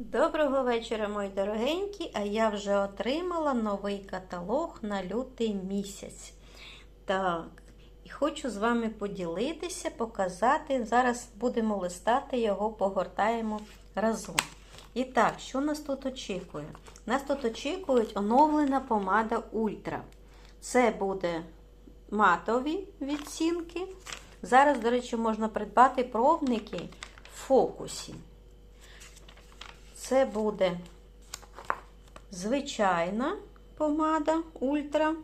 Доброго вечора, мої дорогенькі, а я вже отримала новий каталог на лютий місяць. Так, і хочу з вами поділитися, показати. Зараз будемо листати його, погортаємо разом. І так, що нас тут очікує? Нас тут очікують оновлена помада Ультра. Це буде матові відцінки. Зараз, до речі, можна придбати пробники в фокусі. Це буде звичайна помада Ультра.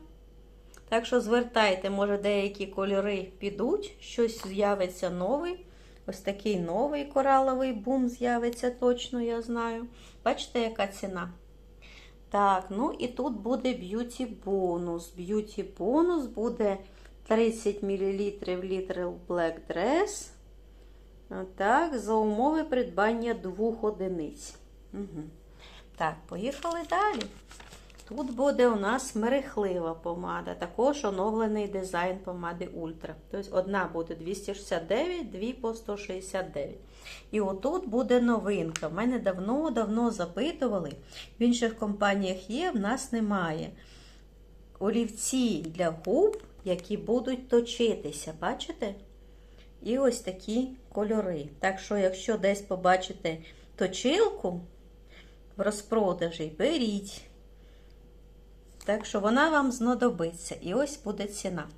Так що звертайте, може, деякі кольори підуть, щось з'явиться новий. Ось такий новий кораловий бум з'явиться, точно, я знаю. Бачите, яка ціна? Так, ну і тут буде б'юті бонус. Б'юті бонус буде 30 мл Little Black Dress. Так, за умови придбання двох одиниць. Угу. Так, поїхали далі. Тут буде у нас мерехлива помада, також оновлений дизайн помади Ультра. Тобто одна буде 269, дві по 169. І отут буде новинка. В мене давно-давно запитували. В інших компаніях є, в нас немає. Олівці для губ, які будуть точитися, бачите? І ось такі кольори. Так що, якщо десь побачите точилку в розпродажі, беріть. Так що вона вам знадобиться. І ось буде ціна.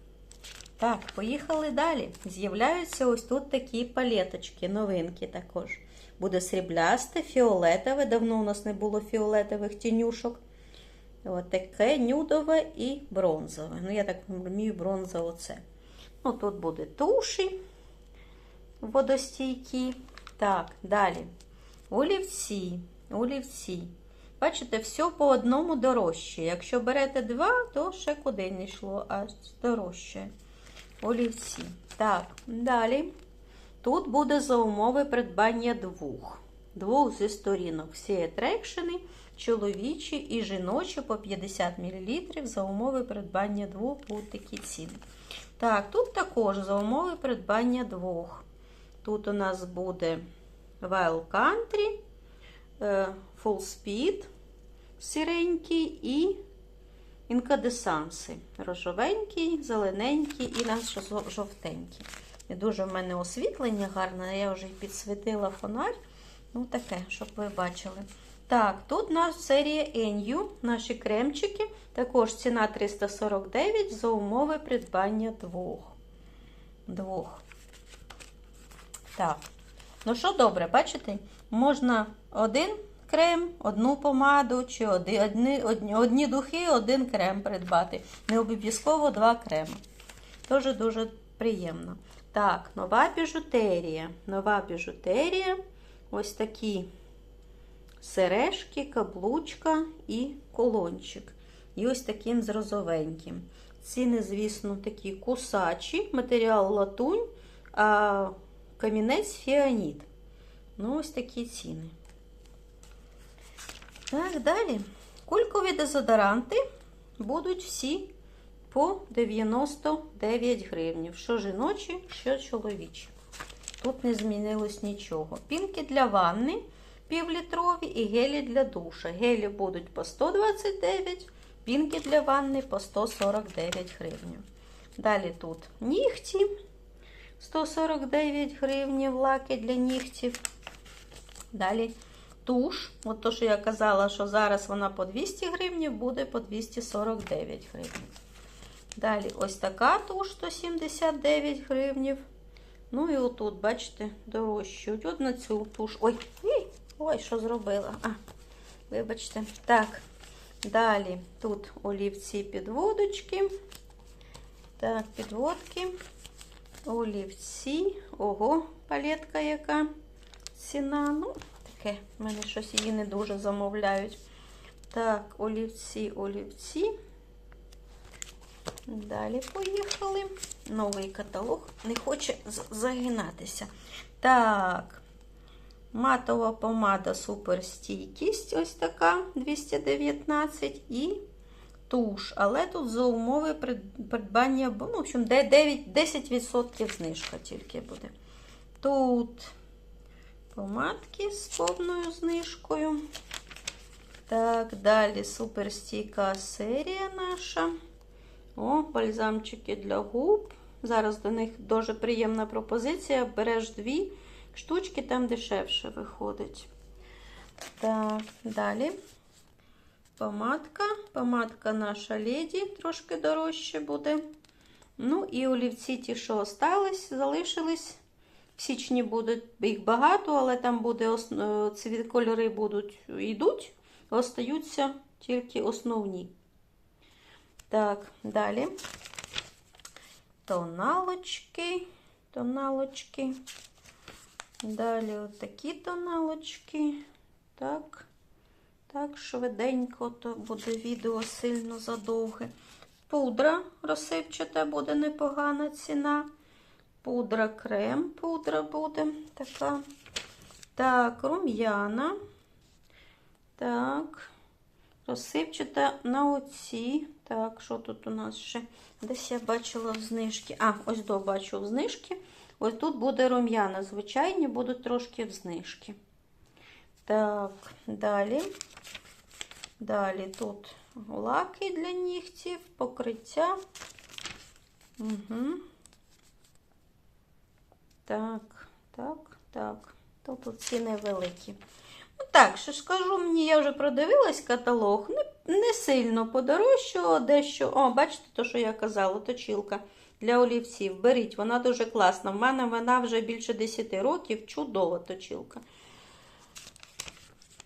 Так, поїхали далі. З'являються ось тут такі палеточки, новинки також. Буде сріблясте, фіолетове. Давно у нас не було фіолетових тінюшок. Ось таке нюдове і бронзове. Ну, я так вмію бронза оце. Ну, тут буде туші водостійкі. Так, далі. Олівці, олівці. Бачите, все по одному дорожче. Якщо берете два, то ще куди не йшло, а дорожче. Олівці. Так, далі. Тут буде за умови придбання двох. Двох зі сторінок. Всі атрекшени, чоловічі і жіночі по 50 мл. За умови придбання двох будуть такі ціни. Так, тут також за умови придбання двох. Тут у нас буде Wild Country, Full Speed сіренький і інкадесанси. Рожовенький, зелененький і наш жовтенький. І дуже в мене освітлення гарне, я вже підсвітила фонарь. Ну, таке, щоб ви бачили. Так, тут у нас серія NU, наші кремчики. Також ціна 349 за умови придбання двох. Двох. Так. Ну що, добре, бачите? Можна один крем, одну помаду, чи одні, одні, одні духи, один крем придбати. Не обов'язково два креми. Дуже-дуже приємно. Так, нова біжутерія. Нова біжутерія. Ось такі сережки, каблучка і колончик. І ось таким з розовеньким. Ціни, звісно, такі кусачі, матеріал латунь, а камінець фіаніт. Ну, ось такі ціни. Так, далі. Кулькові дезодоранти будуть всі по 99 гривнів. Що жіночі, що чоловічі. Тут не змінилось нічого. Пінки для ванни півлітрові і гелі для душа. Гелі будуть по 129, пінки для ванни по 149 гривень. Далі тут нігті 149 гривень, лаки для нігтів. Далі туш. От то, що я казала, що зараз вона по 200 гривень, буде по 249 гривень. Далі ось така туш 179 гривень. Ну і отут, бачите, дорожчують. От на цю туш. Ой, ой, ой, що зробила? А, вибачте. Так, далі тут олівці підводочки. Так, підводки. Олівці. Ого, палетка яка ціна. Ну, таке, в мене щось її не дуже замовляють. Так, олівці, олівці. Далі поїхали. Новий каталог не хоче загинатися. Так, матова помада суперстійкість, ось така 219 і туш. Але тут за умови придбання, ну, в общем, 9, 10% знижка тільки буде. Тут помадки з повною знижкою. Так, далі суперстійка серія наша. О, бальзамчики для губ. Зараз до них дуже приємна пропозиція. Береш дві штучки, там дешевше виходить. Так, далі. Помадка. Помадка наша леді, трошки дорожче буде. Ну і олівці ті, що остались, залишились. В січні буде їх багато, але там буде е, ці кольори будуть йдуть, остаються тільки основні. Так, далі. Тоналочки, тоналочки. Далі отакі тоналочки. Так, так, швиденько, то буде відео сильно задовге. Пудра розсипчата буде непогана ціна. Пудра крем, пудра буде така. Так, рум'яна. Так, розсипчата на оці. Так, що тут у нас ще? Десь я бачила в знижки. А, ось до бачу знижки. Ось тут буде рум'яна. Звичайні будуть трошки в знижки. Так, далі. Далі тут лаки для нігтів, покриття. Угу. Так, так, так. То тут ціни великі. Ну так, що ж скажу мені, я вже продивилась каталог. Не, не сильно подорожчало, дещо. О, бачите, то, що я казала, точілка для олівців. Беріть, вона дуже класна. В мене вона вже більше 10 років. Чудова точілка.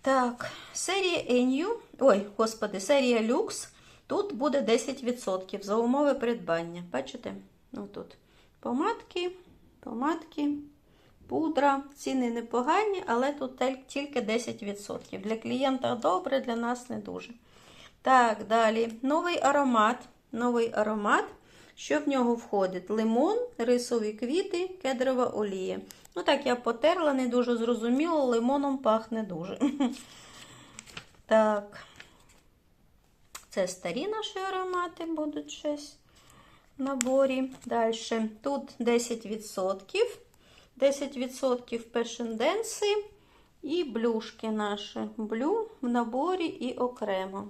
Так, серія Enyu, ой, господи, серія Lux. Тут буде 10% за умови придбання. Бачите? Ну тут помадки, помадки, пудра. Ціни непогані, але тут тільки 10%. Для клієнта добре, для нас не дуже. Так, далі. Новий аромат. Новий аромат. Що в нього входить? Лимон, рисові квіти, кедрова олія. Ну так, я потерла, не дуже зрозуміло, лимоном пахне дуже. Так. Це старі наші аромати будуть щось наборі. Далі. Тут 10%. 10% пешенденси і блюшки наші. Блю в наборі і окремо.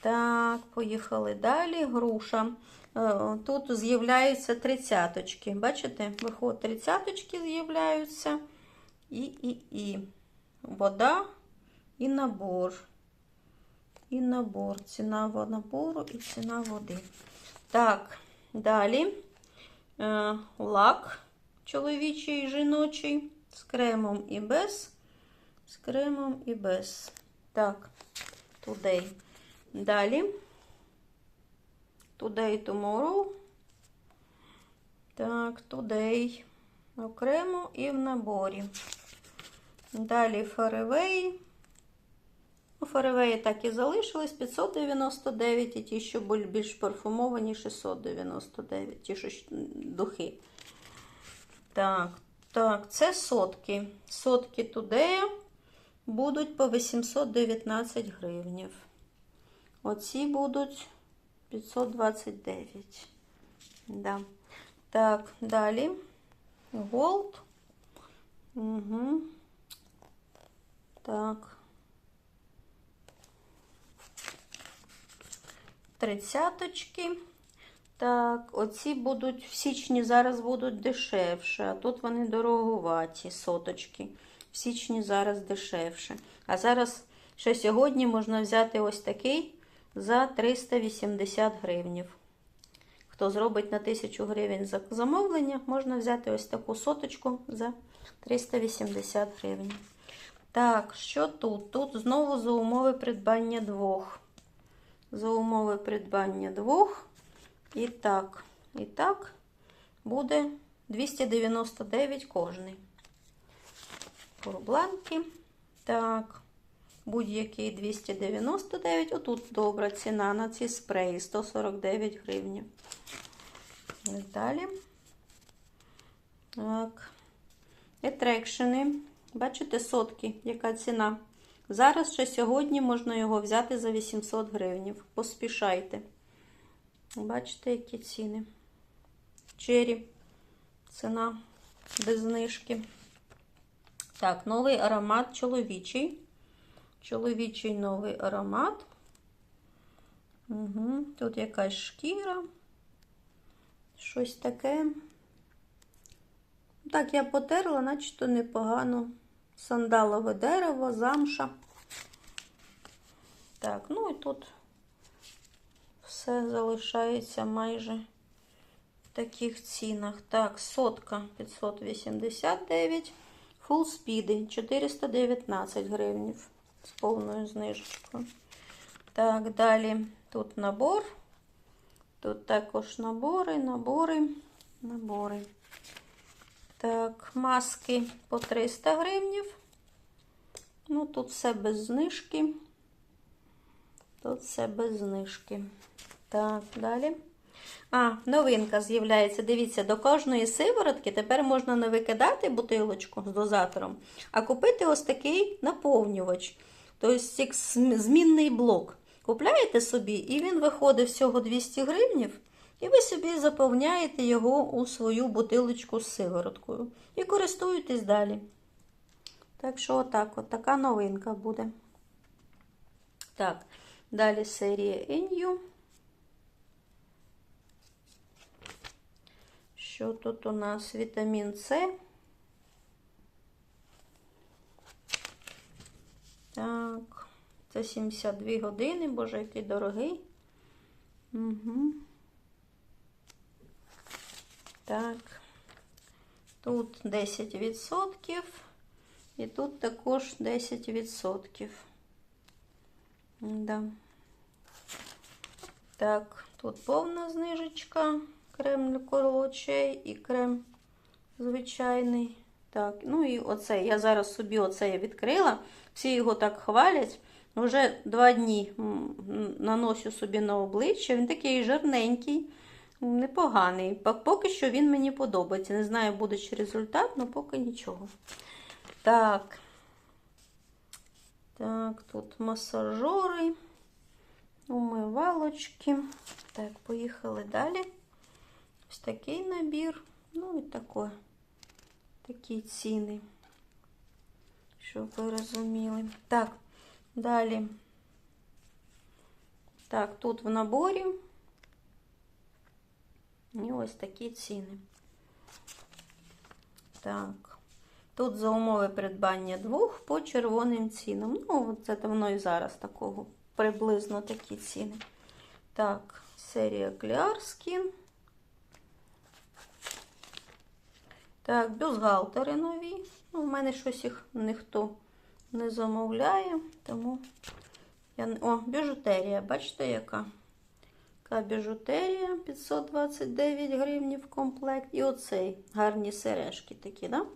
Так, поїхали далі. Груша. Е, Тут з'являються тридцяточки. Бачите? Виходить, тридцяточки з'являються. І, і, і. Вода і набор. І набор. Ціна набору і ціна води. Так, далі. Е, Лак чоловічий і жіночий. З кремом і без. З кремом і без. Так, today. Далі. Today tomorrow. Так, today. Окремо і в наборі. Далі Фаревей. Ну, Фаревеї так і залишились 599, і ті, що були більш парфумовані, 699, ті, що духи. Так, так, це сотки. Сотки Today будуть по 819 гривнів. Оці будуть 529. Да. Так, далі. Gold. Угу. Так. Тридцяточки. Так, оці будуть в січні зараз будуть дешевше, а тут вони дороговаті, соточки. В січні зараз дешевше. А зараз ще сьогодні можна взяти ось такий за 380 гривнів. Хто зробить на 1000 гривень за замовлення, можна взяти ось таку соточку за 380 гривень. Так, що тут? Тут знову за умови придбання двох. За умови придбання двох. І так, і так буде 299 кожний. Бланки. Так, будь-який 299. Отут добра ціна на ці спреї 149 гривень. Далі. Так. Етрекшени. Бачите, сотки, яка ціна. Зараз ще сьогодні можна його взяти за 800 гривень. Поспішайте. Бачите, які ціни. Чері. Ціна без знижки. Так, новий аромат чоловічий. Чоловічий новий аромат. Угу. Тут якась шкіра. Щось таке. Так, я потерла, начебто непогано. Сандалове дерево, замша. Так, ну і тут все залишається майже в таких цінах. Так, сотка 589, фул спіди 419 гривнів з повною знижечкою. Так, далі тут набор. Тут також набори, набори, набори. Так, маски по 300 гривнів. Ну, тут все без знижки. Тут все без знижки. Так, далі. А, новинка з'являється. Дивіться, до кожної сиворотки тепер можна не викидати бутилочку з дозатором, а купити ось такий наповнювач. Тобто змінний блок. Купляєте собі, і він виходить всього 200 гривнів, і ви собі заповняєте його у свою бутилочку з сивороткою. І користуєтесь далі. Так що, отак, от така новинка буде. Так, далі серія Inyu. Що тут у нас? Вітамін С. Так, це 72 години, боже, який дорогий. Угу. Так, тут 10%. І тут також 10%. Да. Так, тут повна знижечка, крем для колочей і крем звичайний. Так, ну і оце. Я зараз собі оце відкрила. Всі його так хвалять. Вже два дні наношу собі на обличчя. Він такий жирненький, непоганий. Поки що він мені подобається. Не знаю, буде чи результат, але поки нічого. Так. Так, тут масажори, умивалочки. Так, поїхали далі. Ось такий набір. Ну і тако, такі ціни. Щоб ви розуміли. Так, далі. Так, тут в наборі. І ось такі ціни. Так. Тут за умови придбання двох по червоним цінам. Ну, це воно і зараз такого приблизно такі ціни. Так, серія Clear Так, бюстгальтери нові. Ну, в мене щось їх ніхто не замовляє, тому я О, біжутерія, бачите, яка? Яка біжутерія 529 гривень в комплект. І оцей гарні сережки такі, да?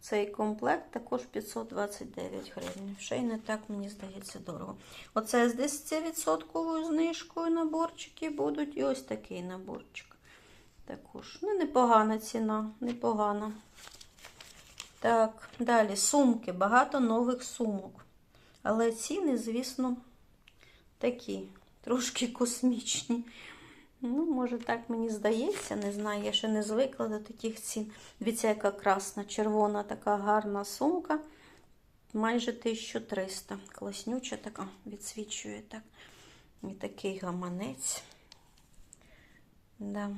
Цей комплект також 529 гривень. Ще й не так, мені здається, дорого. Оце з 10% знижкою наборчики будуть. І ось такий наборчик. Також. Ну, непогана ціна, непогана. Так, далі сумки. Багато нових сумок. Але ціни, звісно, такі, трошки космічні. Ну, може, так мені здається, не знаю, я ще не звикла до таких цін. Дивіться, яка красна, червона, така гарна сумка. Майже 1300. Класнюча така, відсвічує так. І такий гаманець. Да.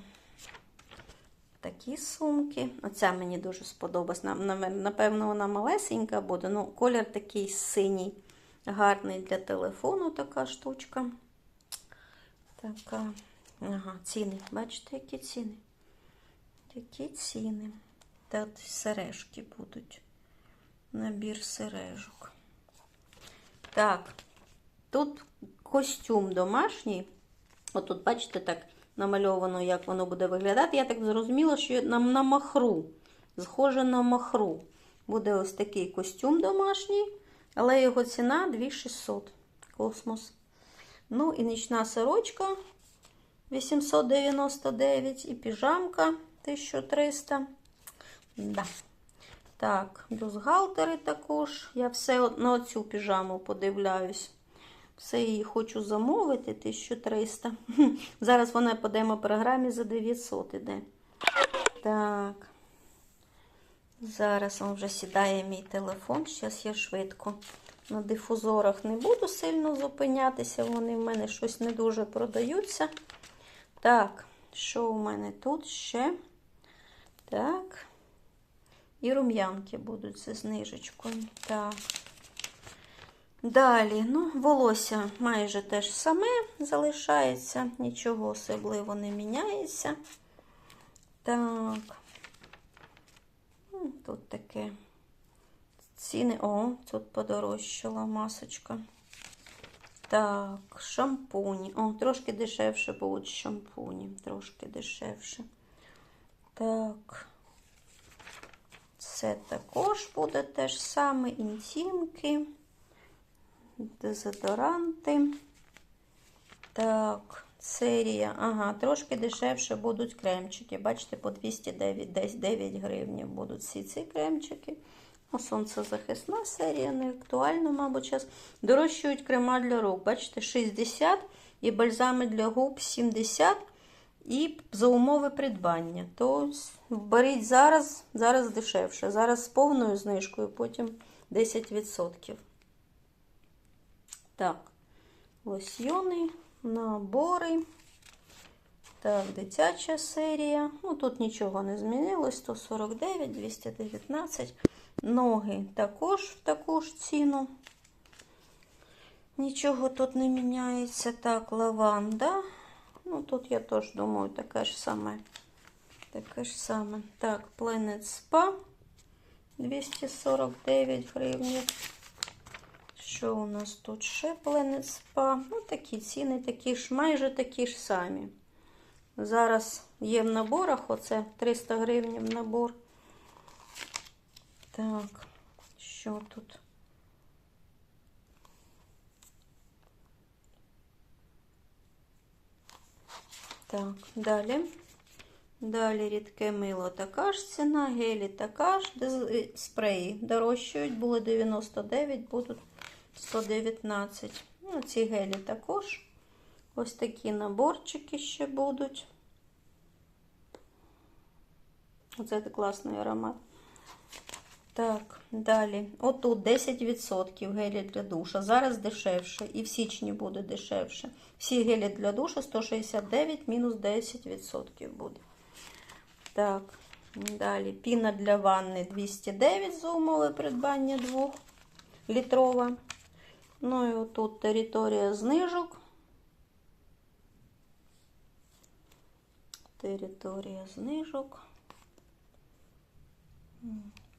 Такі сумки. Оця мені дуже сподобалась. Напевно, вона малесенька буде. Ну, колір такий синій, гарний для телефону така штучка. Така. Ага, ціни. Бачите, які ціни? Які ціни. Тут сережки будуть. Набір сережок. Так, тут костюм домашній. Отут, бачите, так намальовано, як воно буде виглядати. Я так зрозуміла, що нам на махру. Схоже на махру. Буде ось такий костюм домашній, але його ціна 2600. Космос. Ну і нічна сорочка 899 і піжамка 1300. Да. Так, бюстгальтери також. Я все на оцю піжаму подивляюсь. Все її хочу замовити 1300. Зараз вона по демо-програмі за 900 іде. Так. Зараз он вже сідає мій телефон. Зараз я швидко. На дифузорах не буду сильно зупинятися, вони в мене щось не дуже продаються. Так, що у мене тут ще? Так. І рум'янки будуть зі знижечкою. Так. Далі, ну, волосся майже те ж саме залишається, нічого особливо не міняється. Так. Ну, Тут таке ціни. О, тут подорожчала масочка. Так, шампуні. О, трошки дешевше будуть шампуні. Трошки дешевше. Так. Це також буде те ж саме. Інтімки, дезодоранти. Так, серія. Ага, трошки дешевше будуть кремчики. Бачите, по 209, десь 9 гривень будуть всі ці кремчики. Сонцезахисна серія, не актуальна, мабуть, зараз. Дорожчують крема для рук. Бачите, 60 і бальзами для губ 70 і за умови придбання. То беріть зараз, зараз дешевше. Зараз з повною знижкою, потім 10%. Так, лосьйони, набори. Так, дитяча серія. Ну, тут нічого не змінилось. 149, 219. Ноги також в таку ж ціну. Нічого тут не міняється. Так, лаванда. Ну, тут я теж думаю, таке ж саме. Таке ж саме. Так, Planet Spa 249 гривень. Що у нас тут ще Planet Spa? Ну, такі ціни, такі ж, майже такі ж самі. Зараз є в наборах, оце 300 гривень набор. Так, що тут? Так, далі. Далі рідке мило така ж ціна, гелі така ж, спреї дорожчають, були 99, будуть 119. Ну, ці гелі також. Ось такі наборчики ще будуть. Оце класний аромат. Так, далі. Отут 10% гелі для душа. Зараз дешевше. І в січні буде дешевше. Всі гелі для душа 169 мінус 10% буде. Так, далі. Піна для ванни 209 за умови придбання 2 літрова. Ну і отут територія знижок. Територія знижок.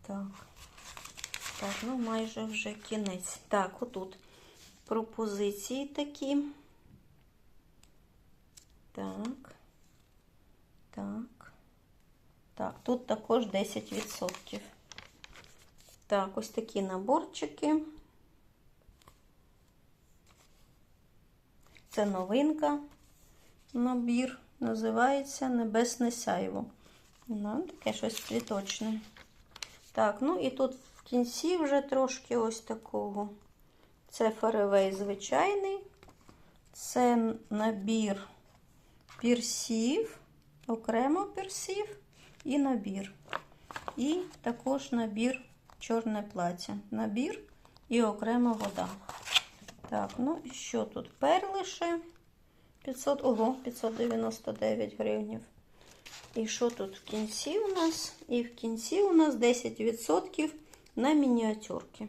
Так. Так, ну майже вже кінець. Так, отут пропозиції такі. Так. Так. Так, тут також 10%. Так, ось такі наборчики. Це новинка. Набір називається Небесне сяйво. Ну, таке щось пліточне. Так, ну і тут в кінці вже трошки ось такого. Це фаревей звичайний. Це набір пірсів, окремо пірсів і набір. І також набір чорне плаття. Набір і окрема вода. Так, ну і що тут? Перлише 500, ого, 599 гривень. І що тут в кінці у нас? І в кінці у нас 10% на мініатюрки.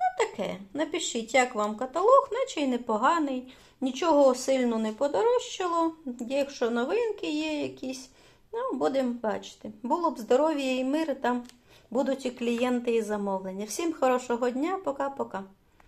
Ну, таке. Напишіть, як вам каталог, наче й непоганий. Нічого сильно не подорожчало. Якщо новинки є якісь, ну, будемо бачити. Було б здоров'я і мир, там будуть і клієнти, і замовлення. Всім хорошого дня, пока-пока.